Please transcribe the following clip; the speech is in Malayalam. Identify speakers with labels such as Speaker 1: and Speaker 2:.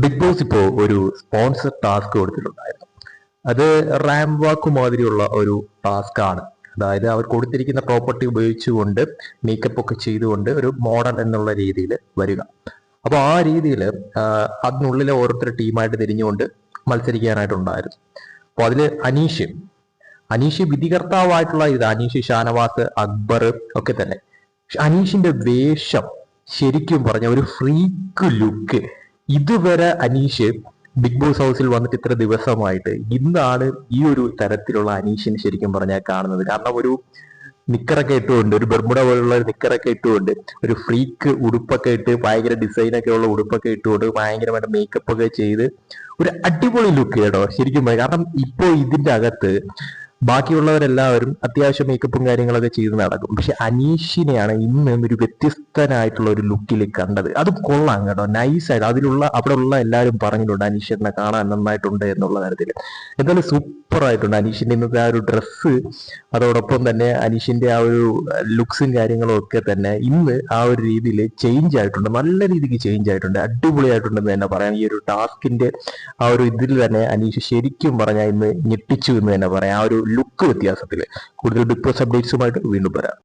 Speaker 1: ബിഗ് ബോസ് ഇപ്പോ ഒരു സ്പോൺസർ ടാസ്ക് കൊടുത്തിട്ടുണ്ടായിരുന്നു. അത് റാം വാക്ക് മാതിരിയുള്ള ഒരു ടാസ്ക് ആണ്. അതായത് അവർ കൊടുത്തിരിക്കുന്ന പ്രോപ്പർട്ടി ഉപയോഗിച്ചുകൊണ്ട് മേക്കപ്പ് ഒക്കെ ചെയ്തുകൊണ്ട് ഒരു മോഡൽ എന്നുള്ള രീതിയിൽ വരിക. അപ്പോൾ ആ രീതിയിൽ അതിനുള്ളിലെ ഓരോരുത്തർ ടീമായിട്ട് തിരിഞ്ഞുകൊണ്ട് മത്സരിക്കാനായിട്ടുണ്ടായിരുന്നു അപ്പോൾ അതിൽ അനീഷ് അനീഷ് വിധികർത്താവായിട്ടുള്ള ഇത് അനീഷ് ഷാനവാസ് അക്ബർ ഒക്കെ തന്നെ. അനീഷിന്റെ വേഷം ശരിക്കും പറഞ്ഞ ഒരു ഫ്രീക്ക് ലുക്ക് ഇതുവരെ അനീഷ് ബിഗ് ബോസ് ഹൗസിൽ വന്നിട്ട് ഇത്ര ദിവസമായിട്ട് ഇന്നാണ് ഈ ഒരു തരത്തിലുള്ള അനീഷിനെ ശരിക്കും പറഞ്ഞാൽ കാണുന്നത് കാരണം ഒരു നിക്കറൊക്കെ ഇട്ടുകൊണ്ട് ഒരു ബർമുട പോലുള്ള ഒരു നിക്കറൊക്കെ ഇട്ടുകൊണ്ട് ഒരു ഫ്രീക്ക് ഉടുപ്പൊക്കെ ഇട്ട് ഭയങ്കര ഡിസൈനൊക്കെ ഉള്ള ഉടുപ്പൊക്കെ ഇട്ടുകൊണ്ട് ഭയങ്കരമായിട്ട് മേക്കപ്പ് ഒക്കെ ചെയ്ത് ഒരു അടിപൊളി ലുക്ക് കേട്ടോ ശരിക്കും. കാരണം ഇപ്പോ ഇതിന്റെ അകത്ത് ബാക്കിയുള്ളവരെല്ലാവരും അത്യാവശ്യം മേക്കപ്പും കാര്യങ്ങളൊക്കെ ചെയ്ത് നടക്കും. പക്ഷെ അനീഷിനെയാണ് ഇന്ന് ഒരു വ്യത്യസ്തനായിട്ടുള്ള ഒരു ലുക്കിൽ കണ്ടത്. അത് കൊള്ളാം കേട്ടോ. നൈസായിട്ട് അതിലുള്ള അവിടെ ഉള്ള എല്ലാവരും പറഞ്ഞിട്ടുണ്ട് അനീഷിനെ കാണാൻ നന്നായിട്ടുണ്ട് എന്നുള്ള കാര്യത്തിൽ എന്തായാലും സൂപ്പർ ആയിട്ടുണ്ട് അനീഷിന്റെ ഇന്നത്തെ ആ ഒരു ഡ്രസ്സ് അതോടൊപ്പം തന്നെ അനീഷിന്റെ ആ ഒരു ലുക്സും കാര്യങ്ങളും ഒക്കെ തന്നെ ഇന്ന് ആ ഒരു രീതിയിൽ ചേഞ്ച് ആയിട്ടുണ്ട്. നല്ല രീതിക്ക് ചേഞ്ച് ആയിട്ടുണ്ട്. അടിപൊളിയായിട്ടുണ്ടെന്ന് തന്നെ പറയാം. ഈ ഒരു ടാസ്കിന്റെ ആ ഒരു ഇതിൽ തന്നെ അനീഷ് ശരിക്കും പറഞ്ഞാൽ ഇന്ന് ഞെട്ടിച്ചു എന്ന് തന്നെ പറയാം. ആ ഒരു ലുക്ക് വ്യത്യാസത്തിൽ കൂടുതൽ ബിഗ് ബോസ് അപ്ഡേറ്റ്സുമായിട്ട് വീണ്ടും വരാം.